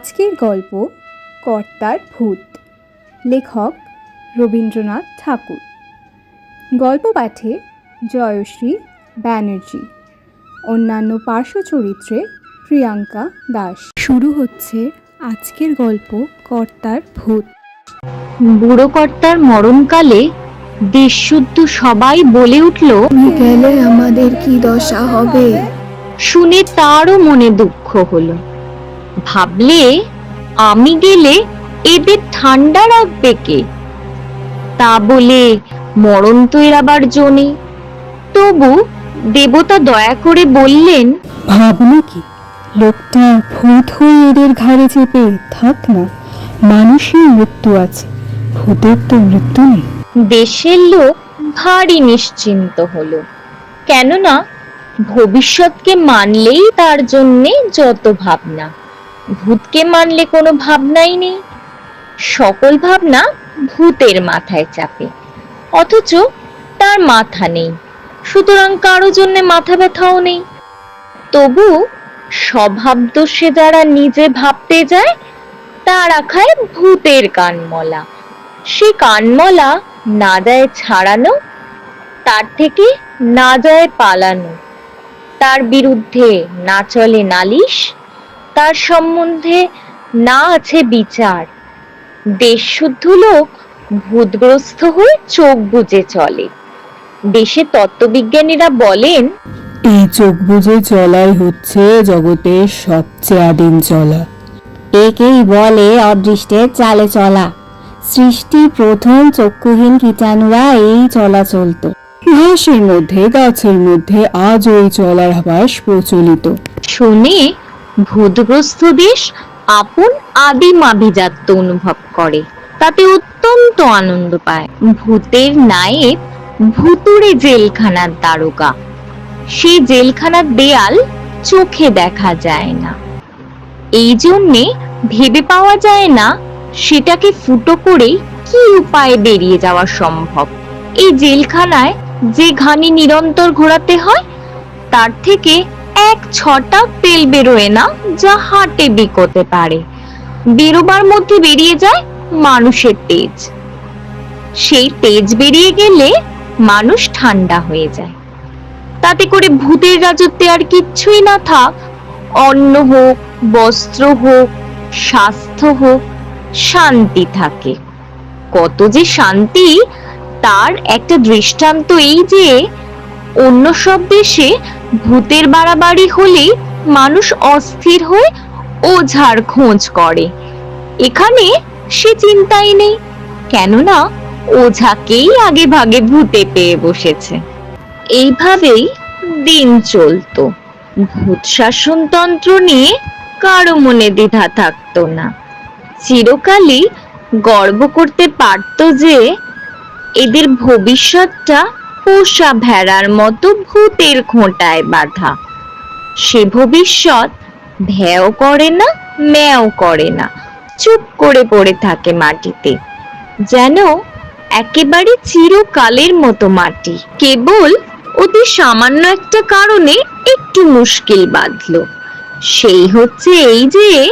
আজকের গল্প কর্তার ভূত। লেখক রবীন্দ্রনাথ ঠাকুর। গল্প পাঠে জয়শ্রী ব্যানার্জি। অন্যান্য পার্শ্ব চরিত্রে প্রিয়াঙ্কা দাস। শুরু হচ্ছে আজকের গল্প কর্তার ভূত। বুড়ো কর্তার মরণকালে দেশশুদ্ধ সবাই বলে উঠল গেলে আমাদের কি দশা হবে? শুনে তারও মনে দুঃখ হলো। ভাবলে আমি গেলে এদের ঠান্ডা রাখবে কে? তা বলে মরণ তো এড়াবার জনে। তবু দেবতা দয়া করে বললেন ভাবনা কি? লোকটা ভূত হয়ে এদের ঘাড়ে চেপে থাক না মানুষের মৃত্যু আছে ভূতের তো মৃত্যু নেই। দেশের লোক ভারী নিশ্চিন্ত হলো। কেননা ভবিষ্যৎকে মানলেই তার জন্যে যত ভাবনা। ভূতকে মানলে কোনো ভাবনাই নেই। সকল ভাবনা ভূতের মাথায় চাপে। অথচ তার মাথা নেই, সুতরাং কারও জন্য মাথা ব্যথাও নেই। তবু স্বভাব দোষে যারা নিজে ভাবতে যায়, তারা খায় ভূতের কানমলা। সে কানমলা না যায় ছাড়ানো, তার থেকে না যায় পালানো। তার বিরুদ্ধে না চলে নালিশ তার সম্বন্ধে না আছে বিচার। দেশশুদ্ধ লোক ভূতগ্রস্ত হয়ে চোখ বুজে চলে। দেশে তত্ত্ববিজ্ঞানীরা বলেন এই চোখ বুঝে চলাই হচ্ছে জগতের সবচেয়ে আদিম চলা। একেই বলে অদৃষ্টের চালে চলা। সৃষ্টি প্রথম চক্ষুহীন কীটাণুরা এই চলা চলতো ঘাসের মধ্যে গাছের মধ্যে আজ ওই চলার আভাস প্রচলিত। শুনে ভূতগ্রস্ত দেশ আপন আদিম আভিজাত্য অনুভব করে। তাতে অত্যন্ত আনন্দ পায়। ভূতের নায়েব ভুতুড়ে জেলখানার দারোগা। সেই জেলখানার দেয়াল চোখে দেখা যায় না। এই জন্যে ভেবে পাওয়া যায় না সেটাকে ফুটো করে কি উপায়ে বেরিয়ে যাওয়া সম্ভব। এই জেলখানায় যে ঘানি নিরন্তর ঘোরাতে হয়, তার থেকে এক ছটা তেল বেরোয় না, যা হাটে বিকোতে পারে। বেরোবার মধ্যে বেরিয়ে যায় মানুষের তেজ। সেই তেজ বেরিয়ে গেলে মানুষ ঠান্ডা হয়ে যায়। তাতে করে ভূতের রাজত্বে আর কিচ্ছুই না থাক। অন্ন হোক, বস্ত্র হোক, স্বাস্থ্য হোক, শান্তি থাকে। কত যে শান্তি, তার একটা দৃষ্টান্ত এই যে, অন্য সব দেশে ভূতের বাড়াবাড়ি হলে মানুষ অস্থির হয়ে ওঝার খোঁজ করে। এখানে সে চিন্তাই নেই, কেননা ওঝাকেই আগে ভাগে ভূতে পেয়ে বসেছে। এইভাবেই দিন চলতো। ভূত শাসনতন্ত্র নিয়ে কারও মনে দ্বিধা থাকতো না। চিরকালই গর্ব করতে পারতো যে এদের ভবিষ্যৎটা পোষা ভেড়ার মতো ভূতের খোঁটায় বাঁধা। সে ভবিষ্যৎ ভ্যাও করে না ম্যাও করে না। চুপ করে পড়ে থাকে মাটিতে। যেন একেবারে চিরকালের মতো মাটি। কেবল অতি সামান্য একটা কারণে একটু মুশকিল বাঁধলো। সেই হচ্ছে এই যে,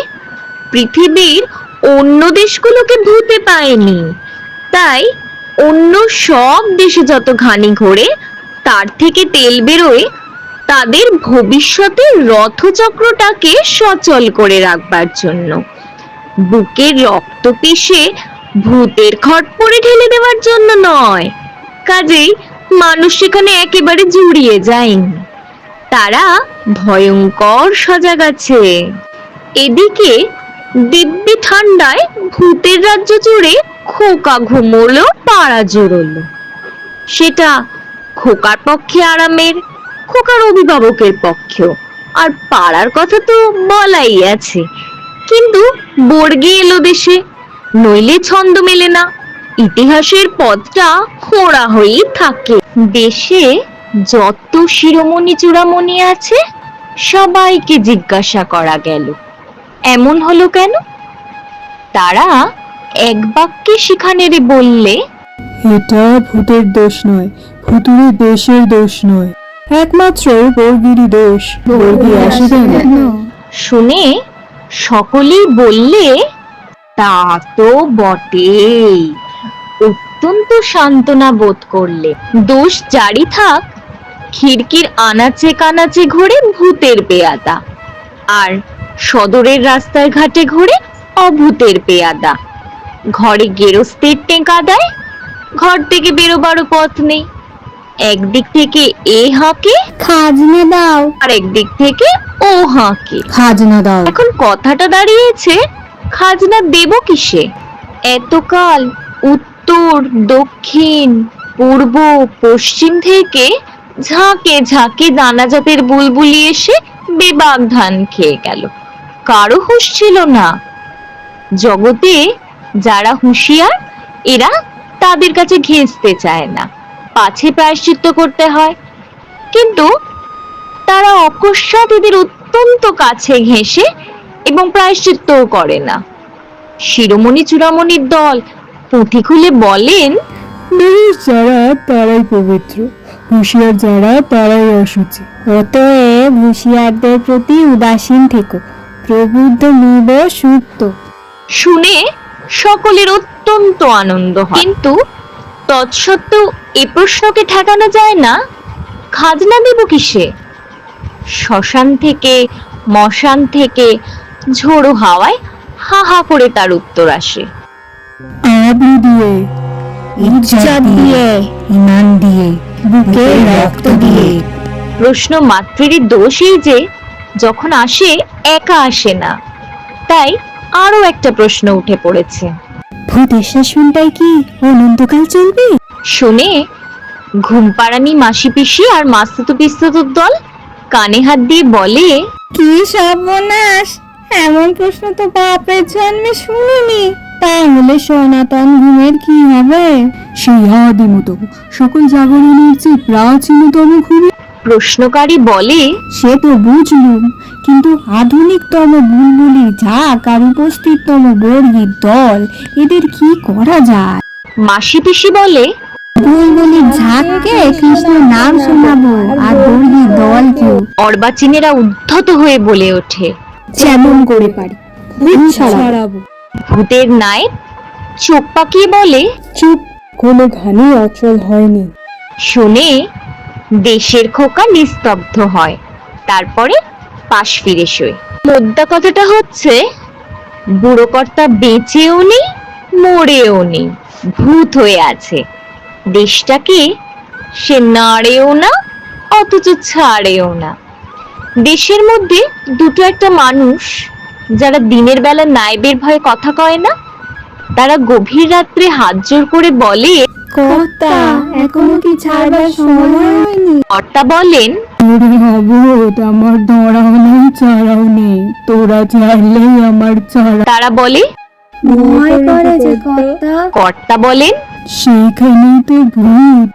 পৃথিবীর অন্য দেশগুলোকে ভূতে পায়নি। তাই অন্য সব দেশে যত ঘানি ঘোরে, তার থেকে তেল বেরোয়, তাদের ভবিষ্যতের রথচক্রটাকে সচল করে রাখবার জন্য। বুকের রক্ত পিষে ভূতের খটপড়ে ঢেলে দেওয়ার জন্য নয়, কাজেই মানুষ সেখানে একেবারে জুড়িয়ে যায়নি। তারা ভয়ঙ্কর সজাগ আছে। এদিকে দিব্যি ঠান্ডায় ভূতের রাজ্য জুড়ে খোকা ঘুমোলো, পাড়া জোড়লো। সেটা খোকার পক্ষে আরামের, খোকার অভিভাবকের পক্ষেও। আর পাড়ার কথা তো বলাই আছে। কিন্তু বর্গি এলো দেশে, নইলে ছন্দ মেলে না। ইতিহাসের পথটা খোঁড়া হয়েই থাকে। দেশে যত শিরোমণি চূড়ামণি আছে, সবাইকে জিজ্ঞাসা করা গেল, এমন হলো কেন? তারা এক বাক্যে সেখানে রে বললে এটা ভূতের দোষ নয় ভুতুরে দেশের দোষ নয়। একমাত্র বর্গিরই দোষ বর্গি আসবে না। শুনে সকলেই বললে তা তো বটেই। অত্যন্ত সান্ত্বনা বোধ করলে। দোষ জারি থাক খিড়কির আনাচে কানাচে ঘোরে ভূতের পেয়াদা আর সদরের রাস্তায় ঘাটে ঘোরে অভূতের পেয়াদা ঘরে গেরস্তের টেকা দেয় ঘর থেকে বেরোবারও পথ নেই। একদিক থেকে এ হাঁকে খাজনা দাও। আর একদিক থেকে ও হাঁকে। খাজনা দাও। এখন কথাটা দাঁড়িয়েছে খাজনা দেব কিসে? এতকাল উত্তর দক্ষিণ পূর্ব পশ্চিম থেকে ঝাঁকে ঝাঁকে দানা জাতের বুলবুলি এসে বেবাগ ধান খেয়ে গেল। কারও হুঁশ ছিল না। জগতে যারা হুঁশিয়ার এরা তাদের কাছে ঘেঁচতে চায় না। পাছে প্রায়শ্চিত্ত করতে হয়। কিন্তু তারা অকস্মাৎ এদের অত্যন্ত কাছে ঘেঁষে এবং প্রায়শ্চিত্তও করে না। শিরোমণি চূড়ামণির দল পুঁথি খুলে বলেন যারা তারাই পবিত্র। হুঁশিয়ার যারা তারাই অসুচি অতএব হুঁশিয়ারদের প্রতি উদাসীন থেকো। প্রবুদ্ধ নিব সুপ্ত। শুনে সকলের অত্যন্ত আনন্দ হয়। কিন্তু তৎসত্ত্বেও এ প্রশ্নকে ঠেকানো যায় না খাজনা দেব কিসে? শ্মশান থেকে মশান থেকে ঝোড়ো হাওয়ায় হা হা করে তার উত্তর আসে। আবু দিয়ে ইজ্জত দিয়ে ইমান দিয়ে বুকে রক্ত দিয়ে। প্রশ্ন মাতৃরই দোষ এই যে যখন আসে একা আসে না। তাই আরও একটা প্রশ্ন উঠে পড়েছে। ভূতের শাসনটাই কি অনন্তকাল চলবে? শুনে ঘুমপাড়ানি মাসি পিসি আর মাস্তুতো পিস্তুতোর দল কানে হাত দিয়ে বলে কি সর্বনাশ! এমন প্রশ্ন তো বাপের জন্মে শুনিনি। তাহলে সনাতন ঘুমের কি হবে? সেই আদিমতম সকল জাগরণের যে প্রাচীনতম ঘুরে প্রশ্নকারী বলে সে তো বুঝলুম কিন্তু আধুনিকতম বুলবুলি ঝাঁক আর উপস্থিততম বর্গীর দল এদের কি করা যায়? মাসি পিসি বলে বুলবুলির ঝাঁককে কৃষ্ণ নাম শোনাবো আর বর্গীর দলকে অর্বাচীনেরা উদ্ধত হয়ে বলে ওঠে। যেমন করে পারি। ভূত ছাড়াবো। ছাড়াবো। ভূতের নায়েব চোখ পাকিয়ে বলে চুপ। কোনো ঘানি অচল হয়নি। শুনে দেশের খোকা নিস্তব্ধ হয়। তারপরে পাশ ফিরে শোয়। মোদ্দা কথাটা হচ্ছে বুড়ো কর্তা বেঁচেও নেই মরেও নেই ভূত হয়ে আছে। দেশটাকে সে নাড়েও না অথচ ছাড়েও না। দেশের মধ্যে দুটো একটা মানুষ যারা দিনের বেলা নাইবের ভয়ে কথা কয় না তারা গভীর রাত্রে হাত জোর করে বলে কর্তা এখনও কি ছাড়বার সময় হয়নি? কর্তা বলেন ওরে অবোধ আমার ধরাও নেই ছাড়াও নেই। তোরা চাইলেই আমার ছাড়া তারা বলে ভয় করে যে কর্তা কর্তা বলেন সেইখানেই তো ভূত।